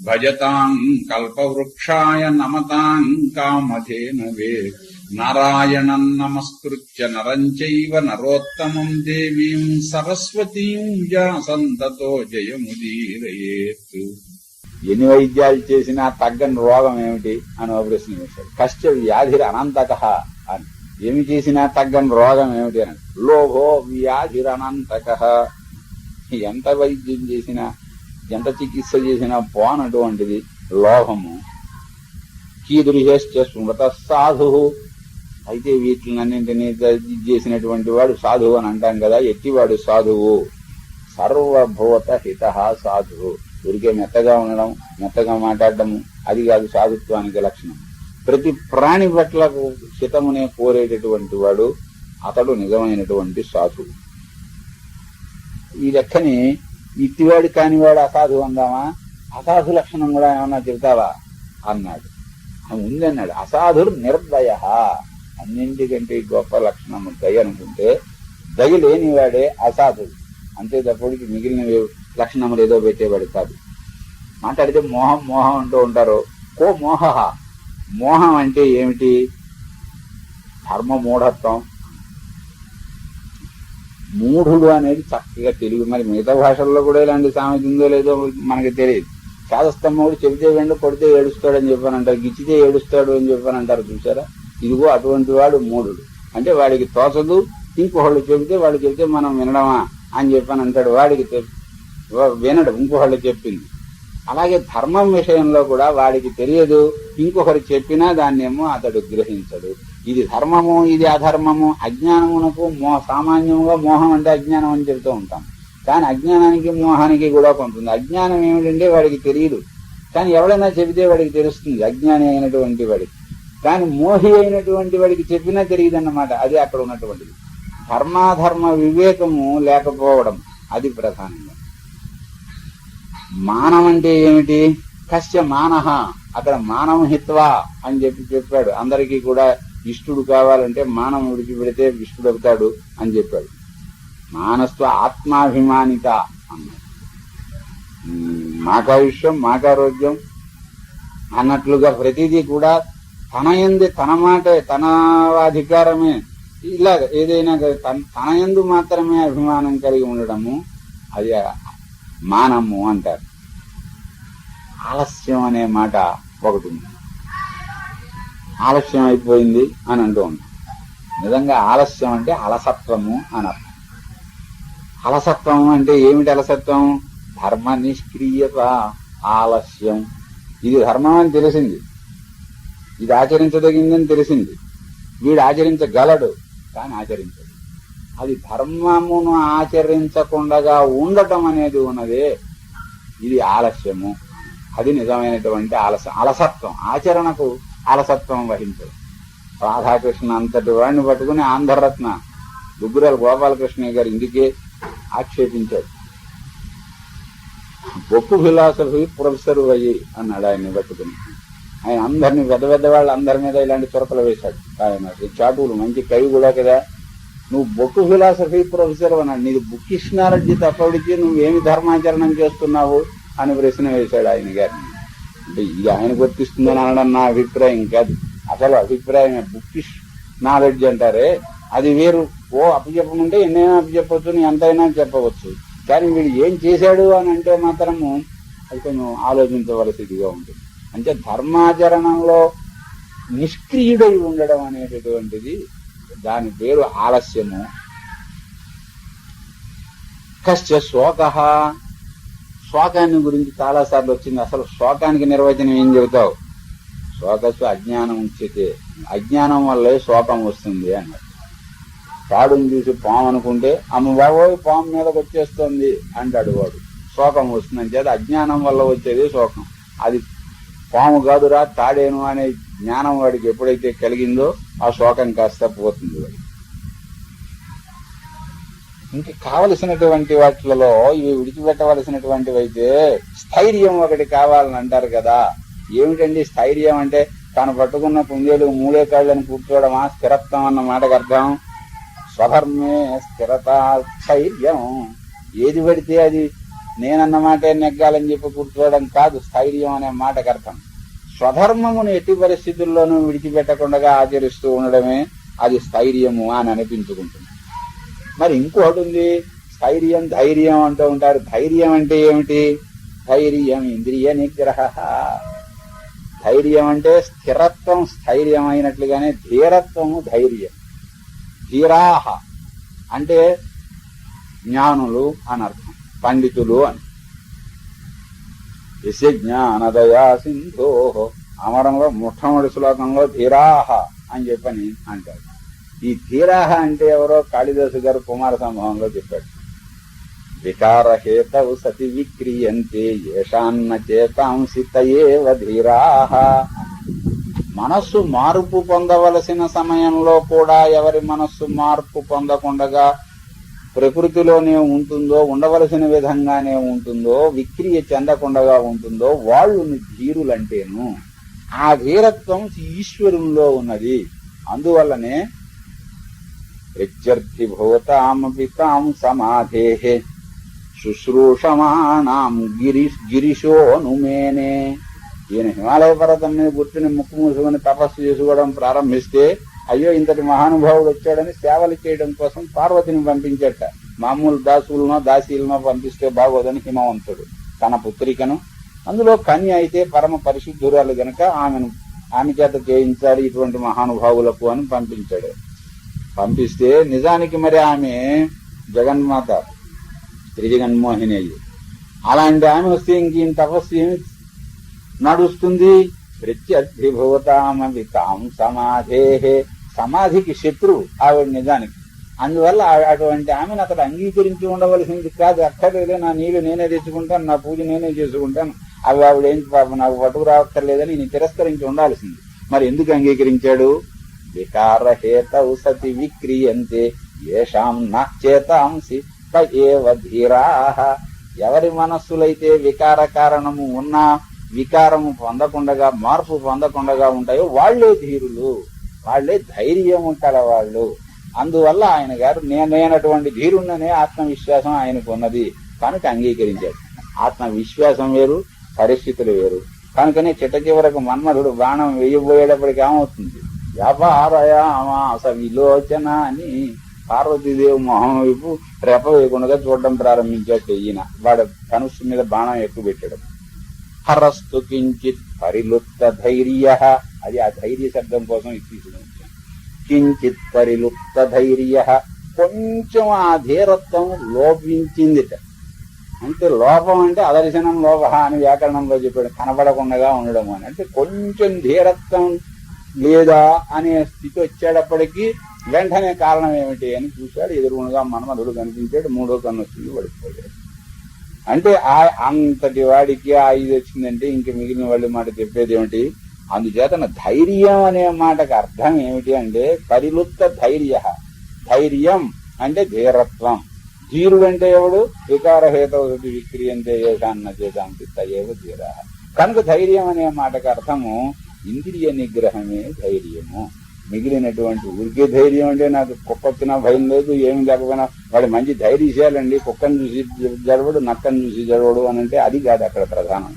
భజతాం కల్పవృక్షాయ నమతాం కామధేనవే నారాయణం నమస్కృత్య నరం చైవ నరోత్తమం దేవీం సరస్వతీం వ్యాసంతతో జయముదీరయేత్ ఎన్ని వైద్యాలు చేసినా తగ్గని రోగం ఏమిటి అని ఒక ప్రశ్న వేశాడు కష్ట వ్యాధిర అనంతక అని. ఏమి చేసినా తగ్గని రోగం ఏమిటి అని. లోభో వ్యాధిరనంతక ఎంత వైద్యం చేసినా ఎంత చికిత్స చేసినా పోనటువంటిది లోభము కీదృశశ్చ స్మృత సాధు అయితే వీటిలన్నింటినీ చేసినటువంటి వాడు సాధువు అని అంటాం కదా ఎట్టివాడు సాధువు? సర్వభూత హిత సాధువు. ఊరికే మెత్తగా ఉండడం మెత్తగా మాట్లాడడం అది కాదు సాధుత్వానికి లక్షణం. ప్రతి ప్రాణి పట్ల హితమునే కోరేటటువంటి వాడు అతడు నిజమైనటువంటి సాధువు. ఈ లెక్కని ఇట్టివాడు కానివాడు అసాధు అందామా? అసాధు లక్షణం కూడా ఏమన్నా చెబుతావా? అన్నాడు. ఉందన్నాడు అసాధుడు నిర్దయ. అన్నింటికంటే గొప్ప లక్షణం దయ అనుకుంటే దయ లేనివాడే అసాధుడు. అంతే తప్పటికి మిగిలిన లక్షణములు ఏదో పెట్టేవాడు కాదు. మాట్లాడితే మోహం మోహం అంటూ ఉంటారు. కో మోహ. మోహం అంటే ఏమిటి? ధర్మ మూఢత్వం. మూఢుడు అనేది చక్కగా తెలుగు మరి మిగతా భాషల్లో కూడా ఇలాంటి సామెత ఉందో లేదో మనకి తెలియదు. శాదస్తమ్మోడు చెబితే వెండు కొడితే ఏడుస్తాడని చెప్పని అంటారు గిచ్చితే ఏడుస్తాడు అని చెప్పానంటారు అంటారు చూసారా? ఇదిగో అటువంటి వాడు మూఢుడు. అంటే వాడికి తోచదు ఇంకొకళ్ళు చెబితే వాడు చెబితే మనం వినడమా అని చెప్పని అంటాడు వాడికి వినడు ఇంకొకళ్ళు చెప్పింది. అలాగే ధర్మం విషయంలో కూడా వాడికి తెలియదు. ఇంకొకరు చెప్పినా దాన్నేమో అతడు గ్రహించడు. ఇది ధర్మము ఇది అధర్మము అజ్ఞానమునకు మో సామాన్యంగా మోహం అంటే అజ్ఞానం అని చెబుతూ ఉంటాం. కానీ అజ్ఞానానికి మోహానికి కూడా కొంటుంది అజ్ఞానం ఏమిటంటే వాడికి తెలియదు. కానీ ఎవడైనా చెబితే వాడికి తెలుస్తుంది. అజ్ఞాని అయినటువంటి వాడికి. కానీ మోహి అయినటువంటి వాడికి చెప్పినా తెలియదన్నమాట. అది అక్కడ ఉన్నటువంటిది. ధర్మాధర్మ వివేకము లేకపోవడం అది ప్రధానంగా. మానం అంటే ఏమిటి? కశ్య మానహ. అక్కడ మానవ హిత్వా అని చెప్పి చెప్పాడు. అందరికీ కూడా ఇష్టుడు కావాలంటే మానవం విడిచిపెడితే విష్ణుడు అవుతాడు అని చెప్పాడు. మానస్వ ఆత్మాభిమానిత అన్నాడు. మాకాయుష్యం మాకారోగ్యం అన్నట్లుగా ప్రతిదీ కూడా తన ఎందు తన మాటే తన అధికారమే. ఇలాగ ఏదైనా తన ఎందు మాత్రమే అభిమానం కలిగి ఉండడము అది మానము అంటారు. ఆలస్యం అనే మాట ఒకటి ఉంది. ఆలస్యం అయిపోయింది అని అంటూ ఉంటాం నిజంగా ఆలస్యం అంటే అలసత్వము అని అర్థం. అలసత్వం అంటే ఏమిటి అలసత్వం? ధర్మ నిష్క్రియత ఆలస్యం. ఇది ధర్మం అని తెలిసింది. ఇది ఆచరించదగిందని తెలిసింది. వీడు ఆచరించగలడు కానీ ఆచరించడు. అది ధర్మమును ఆచరించకుండా ఉండటం అనేది ఉన్నదే. ఇది ఆలస్యము. అది నిజమైనటువంటి ఆలస్యం అలసత్వం. ఆచరణకు అలసత్వం వహించదు రాధాకృష్ణ అంతటి వాడిని పట్టుకుని ఆంధ్రరత్న దుగ్గురాల గోపాలకృష్ణ గారు ఇందుకే ఆక్షేపించాడు. గొప్ప ఫిలాసఫీ ప్రొఫెసర్ అయ్యి అన్నాడు ఆయన్ని పట్టుకుని. ఆయన అందరిని పెద్ద పెద్ద వాళ్ళు అందరి మీద ఇలాంటి చురకలు వేశాడు. ఆయన చాటువులు మంచి కవి కూడా కదా. నువ్వు బొక్కు ఫిలాసఫీ ప్రొఫెసర్ అన్నాడు. నీది బుక్కిష్ణారెడ్డి తప్పడికి నువ్వేమి ధర్మాచరణం చేస్తున్నావు అని ప్రశ్న వేశాడు ఆయన గారిని. అంటే ఇది ఆయన వర్తిస్తుందని అనడం నా అభిప్రాయం కాదు. అసలు అభిప్రాయం బుక్కిష్ నాలెడ్జ్ అంటారే అది వేరు. ఓ అప్పచెప్పమంటే ఎన్నైనా అప్పచెప్పవచ్చు నీ ఎంతైనా చెప్పవచ్చు. కానీ వీడు ఏం చేశాడు అని అంటే మాత్రము అది కొంచెం ఆలోచించవలసిదిగా ఉంటుంది. అంటే ధర్మాచరణంలో నిష్క్రియుడై ఉండడం అనేటటువంటిది దాని పేరు ఆలస్యము. కశ్చ శోక శోకాన్ని గురించి చాలా సార్లు వచ్చింది. అసలు శోకానికి నిర్వచనం ఏం చెబుతావు? శోకస్సు అజ్ఞానం ఉంచితే అజ్ఞానం వల్లే శోకం వస్తుంది అన్నాడు. తాడుని చూసి పాము అనుకుంటే అమ్మ బాబోయ్ పాము మీదకి వచ్చేస్తుంది అంటాడు వాడు. శోకం వస్తుందని చేత అజ్ఞానం వల్ల వచ్చేది శోకం అది పాము కాదురా తాడేను అనే జ్ఞానం వాడికి ఎప్పుడైతే కలిగిందో ఆ శోకం కాస్త పోతుంది వాడికి. ఇంక కావలసినటువంటి వాటిలలో ఇవి విడిచిపెట్టవలసినటువంటివి అయితే స్థైర్యం ఒకటి కావాలని అంటారు కదా. ఏమిటండి స్థైర్యం అంటే తాను పట్టుకున్న పుంజేలు మూడే కాళ్ళని కూర్చోవడమా? స్థిరత్వం అన్న మాటకు అర్థం? స్వధర్మే స్థిరత స్థైర్యం. ఏది పడితే అది నేనన్న మాటే నెగ్గాలని చెప్పి కూర్చోవడం కాదు స్థైర్యం అనే మాటకు అర్థం. స్వధర్మమును ఎట్టి పరిస్థితుల్లోనూ విడిచిపెట్టకుండా ఆచరిస్తూ ఉండడమే అది స్థైర్యము అని అనిపించుకుంటుంది. మరి ఇంకోటి ఉంది. స్థైర్యం ధైర్యం అంటూ ఉంటారు. ధైర్యం అంటే ఏమిటి? ధైర్యం ఇంద్రియ నిగ్రహ. ధైర్యం అంటే స్థిరత్వం స్థైర్యం అయినట్లుగానే ధీరత్వము ధైర్యం. ధీరాహ అంటే జ్ఞానులు అని అర్థం. పండితులు అని. యశ జ్ఞానదయా సింధో. అమరంలో మొట్టమొదటి శ్లోకంలో ధీరాహ అని చెప్పని అంటారు. ఈ ధీరాహ అంటే ఎవరో కాళిదాసు గారు కుమార సంభవంలో చెప్పాడు. వికారహేతవు సతి విక్రియంతే ఏషాన్న చేతాంసి ధీరాహ. మనస్సు మార్పు పొందవలసిన సమయంలో కూడా ఎవరి మనస్సు మార్పు పొందకుండగా ప్రకృతిలోనే ఉంటుందో ఉండవలసిన విధంగానే ఉంటుందో విక్రియ చెందకుండగా ఉంటుందో వాళ్ళు ధీరులంటేను. ఆ ధీరత్వం ఈశ్వరుల్లో ఉన్నది. అందువల్లనే ప్రత్యర్థి భూతామపి తాం సమాధే శుశ్రూషమాణం గిరి గిరిశోనుమేనే ఈయన హిమాలయ పర్వతం మీద కూర్చుని ముక్కు మూసుకొని తపస్సు చేసుకోవడం ప్రారంభిస్తే అయ్యో ఇంతటి మహానుభావుడు వచ్చాడని సేవలు చేయడం కోసం పార్వతిని పంపించట. మామూలు దాసులనో దాసీలనో పంపిస్తే బాగోదని హిమవంతుడు. తన పుత్రికను అందులో కన్య అయితే పరమ పరిశుద్ధురాలు గనక ఆమెను ఆమె చేత చేయించాలి ఇటువంటి మహానుభావులకు అని పంపించాడు. పంపిస్తే నిజానికి మరి ఆమె జగన్మాత త్రిజగన్మోహిని అయ్యి అలాంటి ఆమె వస్తే ఇంక తపస్సు ఏమి నడుస్తుంది? ప్రత్యర్థిభూతామవి తాం సమాధే సమాధికి శత్రువు ఆవిడ నిజానికి. అందువల్ల అటువంటి ఆమెను అతడు అంగీకరించి ఉండవలసింది కాదు. అక్కర్లేదే నా నీళ్ళు నేనే తెచ్చుకుంటాను నా పూజ నేనే చేసుకుంటాను. అవి ఆవిడ ఏం నాకు పట్టుకు రావక్కర్లేదని నేను తిరస్కరించి ఉండాల్సింది. మరి ఎందుకు అంగీకరించాడు? వికారహేతౌ సతి విక్రియంతే ఏషాం నా త ఏవ ధీరాహ ఎవరి మనస్సులైతే వికార కారణము ఉన్నా వికారము పొందకుండగా మార్పు పొందకుండగా ఉంటాయో వాళ్ళే ధీరులు వాళ్ళే ధైర్యము కలవాళ్ళు. అందువల్ల ఆయన గారు నేను నేనటువంటి ధీరుణ్ణనే ఆత్మవిశ్వాసం ఆయనకు ఉన్నది కనుక అంగీకరించాడు. ఆత్మవిశ్వాసం వేరు పరిస్థితులు వేరు. కనుకనే చిట్ట చివరకు మన్మధుడు బాణం వేయబోయేటప్పటికి ఏమవుతుంది? వ్యాపారయామాస విలోచన అని పార్వతీదేవి మొహం వైపు రెప వేయకుండా చూడడం ప్రారంభించాడు ఈయన. వాడు ధనుస్సు మీద బాణం ఎక్కువ పెట్టాడు. హరస్తు కించిత్ పరిలుప్త ధైర్య. అది ఆ ధైర్య శబ్దం కోసం తీసుకుని కించిత్ పరిలుప్త ధైర్య. కొంచెం ఆ ధీరత్వం లోపించిందిట. అంటే లోపం అంటే అదర్శనం లోప అని వ్యాకరణంలో చెప్పాడు. కనబడకుండా ఉండడం అని. అంటే కొంచెం ధీరత్వం లేదా అనే స్థితి వచ్చేటప్పటికీ వెంటనే కారణం ఏమిటి అని చూశాడు. ఎదురుగుండగా మన్మధుడు కనిపించాడు. మూడో కన్ను వచ్చింది పడిపోయాడు. అంటే ఆ అంతటి వాడికి ఆ ఇది వచ్చిందంటే ఇంక మిగిలిన వాళ్ళు మాట చెప్పేది ఏమిటి? అందుచేతన ధైర్యం అనే మాటకు అర్థం ఏమిటి అంటే పరిలుప్త ధైర్య. ధైర్యం అంటే ధీరత్వం. ధీరుడు అంటే ఎవడు? వికారహేతవుడి విక్రియంతే ఏషాన్న చేత తయేవ ధీర. కనుక ధైర్యం అనే మాటకు అర్థము ఇంద్రియ నిగ్రహమే ధైర్యము. మిగిలినటువంటి ఊరికే ధైర్యం అంటే నాకు కుక్క వచ్చినా భయం లేదు ఏమి లేకపోయినా వాడు మంచి ధైర్యశాలండి కుక్కను చూసి జరవడు నక్కను చూసి జరవడు అని అంటే అది కాదు అక్కడ ప్రధానం.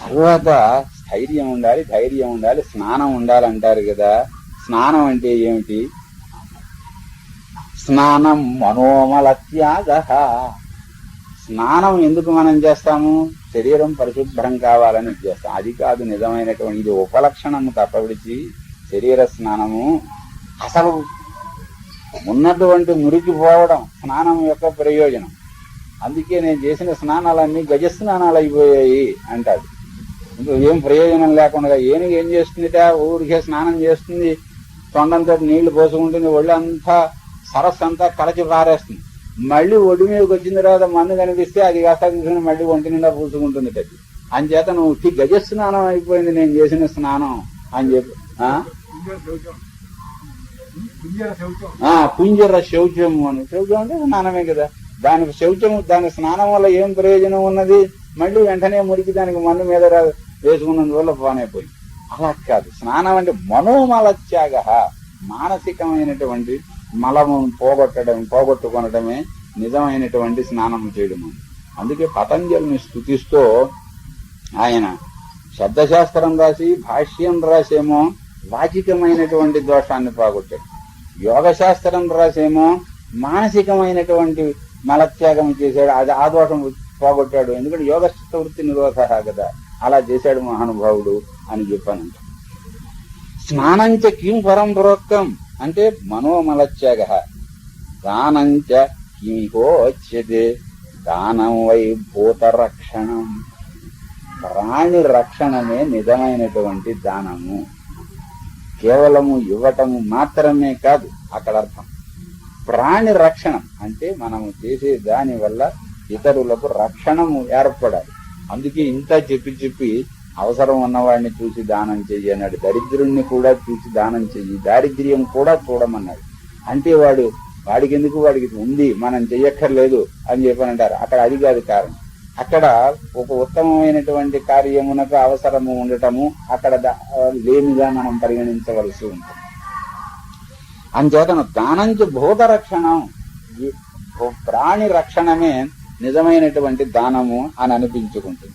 తర్వాత స్థైర్యం ఉండాలి ధైర్యం ఉండాలి స్నానం ఉండాలంటారు కదా. స్నానం అంటే ఏమిటి? స్నానం మనోమల త్యాగ. స్నానం ఎందుకు మనం చేస్తాము? శరీరం పరిశుభ్రం కావాలని చేస్తాం. అది కాదు నిజమైనటువంటి ఇది ఉపలక్షణము తప్ప విడిచి శరీర స్నానము అసలు ఉన్నటువంటి మురికి పోవడం స్నానం యొక్క ప్రయోజనం. అందుకే నేను చేసిన స్నానాలన్నీ గజ స్నానాలు అయిపోయాయి అంటాడు ఏం ప్రయోజనం లేకుండా ఏనుగు ఏం చేస్తుందిట? ఊరికే స్నానం చేస్తుంది. తొండంతో నీళ్ళు పోసుకుంటుంది. ఒళ్ళంతా సరస్సు అంతా కలచి పారేస్తుంది. మళ్ళీ ఒడి మీదకి వచ్చిన తర్వాత మందు కనిపిస్తే అది కాస్త మళ్ళీ ఒంటి నిండా పూసుకుంటుంది అది అంచేత నువ్వు ఉట్టి గజ స్నానం అయిపోయింది నేను చేసిన స్నానం అని చెప్పి పుంజర శౌచము అని. శౌచం అంటే స్నానమే కదా. దానికి శౌచం దాని స్నానం వల్ల ఏం ప్రయోజనం ఉన్నది? మళ్ళీ వెంటనే మురికి దానికి మన్ను మీద రా- వేసుకున్నందువల్ల పానైపోయింది. అలా కాదు. స్నానం అంటే మనోమల త్యాగ మానసికమైనటువంటి మలము పోగొట్టడం పోగొట్టుకొనడమే నిజమైనటువంటి స్నానం చేయడము. అందుకే పతంజలిని స్థుతిస్తూ ఆయన శబ్దశాస్త్రం రాసి భాష్యం రాసేమో వాచికమైనటువంటి దోషాన్ని పోగొట్టాడు. యోగ శాస్త్రం రాసేమో మానసికమైనటువంటి మలత్యాగం చేశాడు. అది ఆ దోషం పోగొట్టాడు. ఎందుకంటే యోగ వృత్తి నిరోధ కదా. అలా చేశాడు మహానుభావుడు అని చెప్పానంట. స్నానంచ కిం పరం పురోక్తం అంటే మనోమలత్యాగ దానంచ కిమికోచ్యతే. దానం వై భూత రక్షణం ప్రాణి రక్షణమే నిజమైనటువంటి దానము. కేవలము ఇవ్వటము మాత్రమే కాదు అక్కడ అర్థం. ప్రాణి రక్షణం అంటే మనము చేసే దాని వల్ల ఇతరులకు రక్షణము ఏర్పడాలి. అందుకే ఇంత చెప్పి చెప్పి అవసరం ఉన్నవాడిని చూసి దానం చెయ్యి అన్నాడు. దరిద్రుణ్ణి కూడా చూసి దానం చెయ్యి. దారిద్ర్యం కూడా చూడమన్నాడు. అంటే వాడు వాడికి ఎందుకు వాడికి ఉంది మనం చెయ్యక్కర్లేదు అని చెప్పనంటారు. అక్కడ అది కాదు కారణం. అక్కడ ఒక ఉత్తమమైనటువంటి కార్యమునకు అవసరము ఉండటము అక్కడ లేనిగా మనం పరిగణించవలసి ఉంటుంది. అంచేతను దానంచు భూత రక్షణం ప్రాణి రక్షణమే నిజమైనటువంటి దానము అని అనిపించుకుంటుంది.